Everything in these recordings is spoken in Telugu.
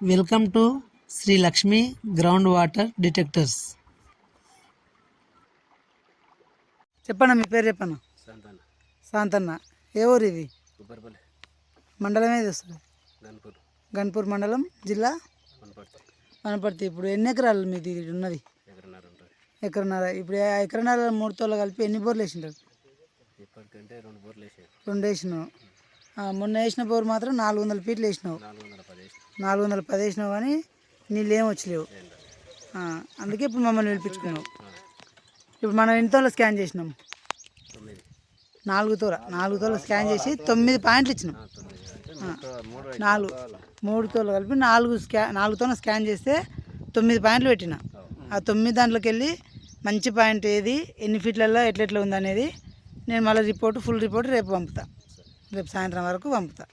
Welcome to Sri Lakshmi ground water detectors చెప్పన్న మీ పేరు చెప్పన్న శాంతన్న. ఏ ఊరు ఇది? మండలం ఏది వస్తుంది? గన్పూర్. గన్పూర్ మండలం జిల్లా? వనపర్తి. ఇప్పుడు ఎన్ని ఎకరాలు మీది ఉన్నది? ఎకరన్నర ఇప్పుడు ఎకరన్నర మూడు తోళ్ళు కలిపి ఎన్ని బోర్లు వేసింటారు ఇప్పటికంటే రెండు వేసాను మొన్న వేసిన బోర్ మాత్రం నాలుగు వందల ఫీట్లు వేసినావు. నాలుగు వందల పది వేసినావు కానీ నీళ్ళు ఏం వచ్చలేవు. అందుకే ఇప్పుడు మమ్మల్ని పిలిపించుకున్నావు. ఇప్పుడు మనం ఎన్ని స్కాన్ చేసినాం? నాలుగు తోల. నాలుగు తోల స్కాన్ చేసి తొమ్మిది పాయింట్లు ఇచ్చినాం. నాలుగు మూడు తోలు కలిపి నాలుగు స్కా నాలుగుతోన స్కాన్ చేస్తే తొమ్మిది పాయింట్లు పెట్టిన. ఆ తొమ్మిది దాంట్లోకి వెళ్ళి మంచి పాయింట్ ఏది? ఎన్ని ఫీట్లలో ఎట్లెట్లా ఉందనేది నేను మళ్ళీ రిపోర్ట్ ఫుల్ రిపోర్ట్ రేపు పంపుతా. రేపు సాయంత్రం వరకు పంపుతా.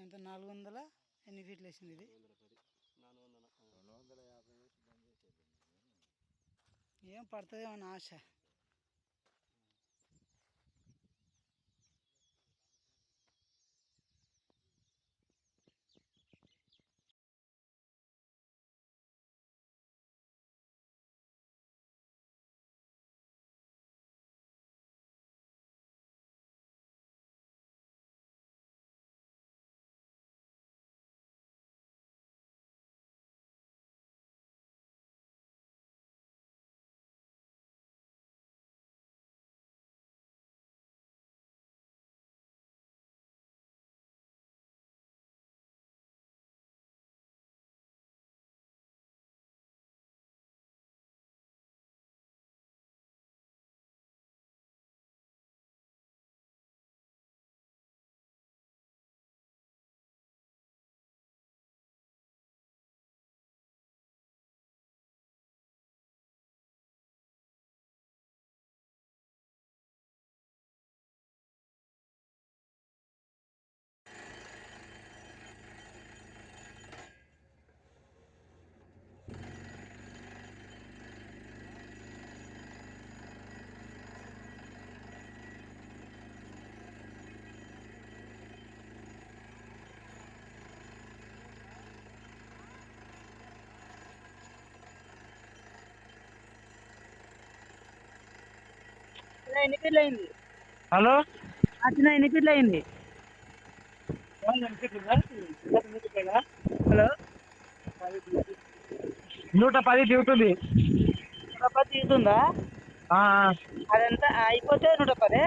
ఎంత? నాలుగు వందల ఎన్ని ఫీట్లు వేసింది ఇది? ఏం పడుతుందేమో ఆశ. ఎన్ని ఫీట్లు అయింది హలో? వచ్చిన ఎన్ని ఫీట్లు అయింది హలో? నూట పది దిగుతుంది నూట పది ఆ, అదంతా అయిపోతే నూట పదే?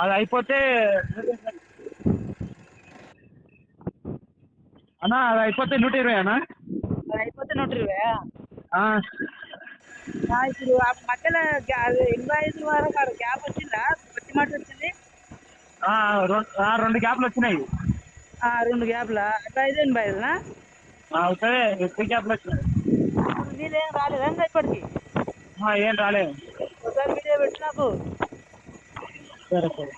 అది అయిపోతే అన్నా అది అయిపోతే నూట ఇరవై అన్నా? అది అయిపోతే నూట ఇరవై ఇప్పుడు ఆ మధ్యలో ఎనభై ఐదు వరకు ఆడ గ్యాప్ వచ్చిందా? వచ్చి మాట వచ్చింది? ఆ, రెండు ఆ, రెండు గ్యాప్లు వచ్చినాయి. ఆ, రెండు గ్యాప్లా? ఎనభై ఐదు ఎనభై ఐదునా అయితే ఎక్కువ గ్యాప్లు వచ్చినాయి? నీళ్ళేం రాలేదా ఇంకా ఇప్పటికి? ఏం రాలేదు ఒకసారి వీడియో పెట్టి నాకు. సరే సరే.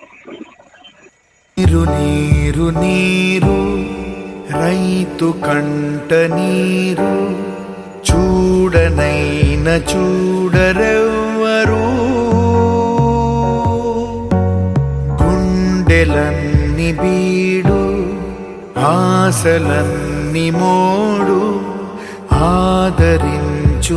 నీరు నీరు నీరు రైతు కంట నీరు. చూడనైన చూడరెవ్వరు. గుండెలన్ని బీడు ఆశలన్ని మోడు ఆదరించు